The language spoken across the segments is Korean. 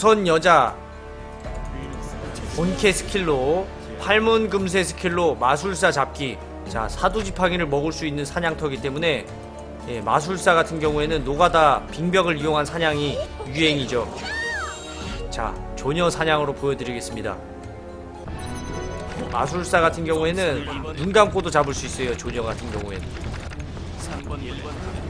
조선 여자. 본캐 스킬로 팔문 금세 스킬로 마술사 잡기. 자 사두 지팡이를 먹을 수 있는 사냥터이기 때문에 예, 마술사 같은 경우에는 노가다 빙벽을 이용한 사냥이 유행이죠. 자 조녀 사냥으로 보여드리겠습니다. 마술사 같은 경우에는 눈 감고도 잡을 수 있어요 조녀 같은 경우에는. 3번 1번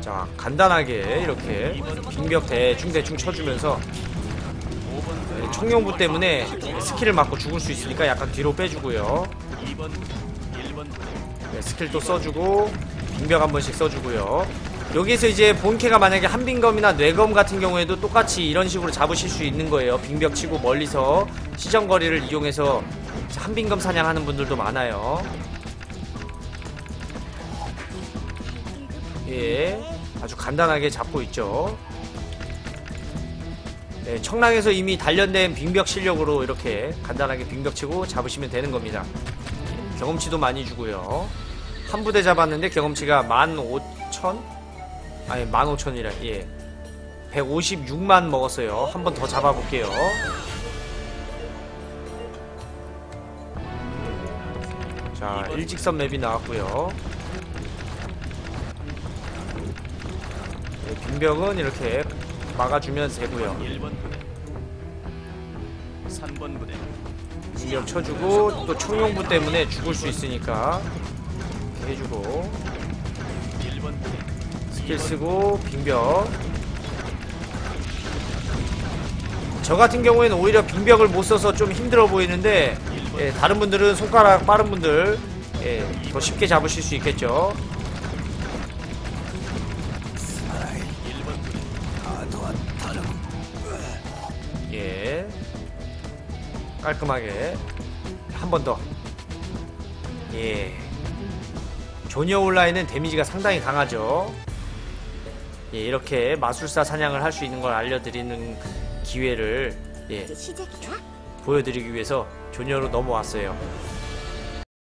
자 간단하게 이렇게 빙벽 대충 대충 쳐주면서 5번 네, 청룡부 때문에 스킬을 맞고 죽을 수 있으니까 약간 뒤로 빼주고요. 2번 1번 네, 스킬 또 써주고 빙벽 한 번씩 써주고요. 여기서 이제 본캐가 만약에 한빙검이나 뇌검 같은 경우에도 똑같이 이런 식으로 잡으실 수 있는 거예요. 빙벽 치고 멀리서 시정거리를 이용해서 한빙검 사냥하는 분들도 많아요 예 아주 간단하게 잡고 있죠. 네, 청랑에서 이미 단련된 빙벽 실력으로 이렇게 간단하게 빙벽 치고 잡으시면 되는 겁니다. 경험치도 많이 주고요. 한 부대 잡았는데 경험치가 15,000? 아니 15,000이라 예. 156만 먹었어요. 한 번 더 잡아볼게요. 자 일직선 맵이 나왔고요 네, 빙벽은 이렇게 막아주면 되고요. 1번 부대. 3번 부대. 빙벽 쳐주고 또 청룡부 때문에 죽을 수 있으니까 이렇게 해주고 1번 부대. 스킬 쓰고 빙벽. 저 같은 경우에는 오히려 빙벽을 못 써서 좀 힘들어 보이는데 예, 다른 분들은 손가락 빠른 분들 예, 더 쉽게 잡으실 수 있겠죠 깔끔하게 한 번 더 예. 조니어 온라인은 데미지가 상당히 강하죠 예, 이렇게 마술사 사냥을 할 수 있는 걸 알려드리는 기회를 예? 보여드리기 위해서 조니어로 넘어왔어요